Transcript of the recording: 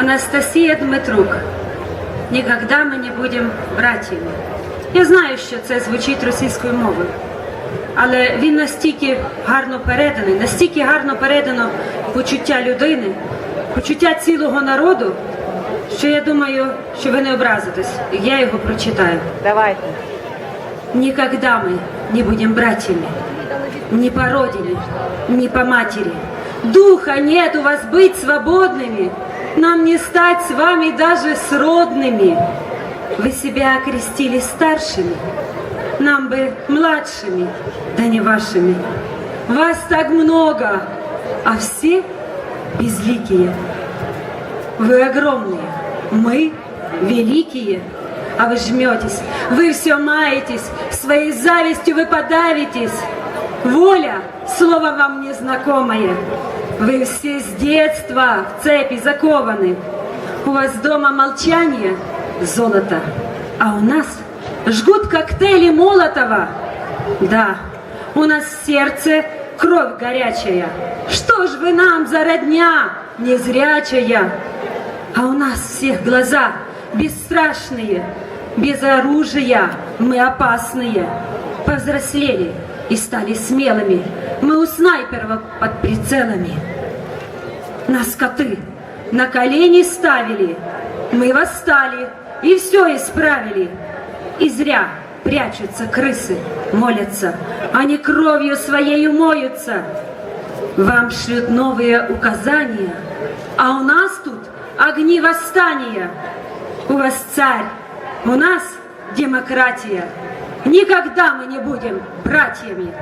Анастасія Дмитрук. Ніколи ми не будемо братіями. Я знаю, що це звучить російською мовою, але він настільки гарно переданий, настільки гарно передано почуття людини, почуття цілого народу, що я думаю, що ви не образитесь. Я його прочитаю. Давайте. Никогда мы не будем братьями, ни по родине, ни по матери. Духа нет у вас быть свободными, Нам не стать с вами даже сродными. Вы себя окрестили старшими, нам бы младшими, да не вашими. Вас так много, а все безликие. Вы огромные, мы великие, а вы жметесь, вы все маетесь, своей завистью вы подавитесь. Воля, слово вам незнакомое. Вы все с детства в цепи закованы. У вас дома молчание, золото, а у нас жгут коктейли Молотова. Да, у нас в сердце кровь горячая. Что ж вы нам за родня незрячая? А у нас всех глаза бесстрашные, без оружия мы опасные. Повзрослели и стали смелыми, мы у снайперов под прицелами. Нас коты на колени ставили, мы восстали и все исправили. И зря прячутся крысы, молятся, они кровью своей моются. Вам шлют новые указания, а у нас тут огни восстания. У вас царь, у нас демократия. Никогда мы не будем братьями.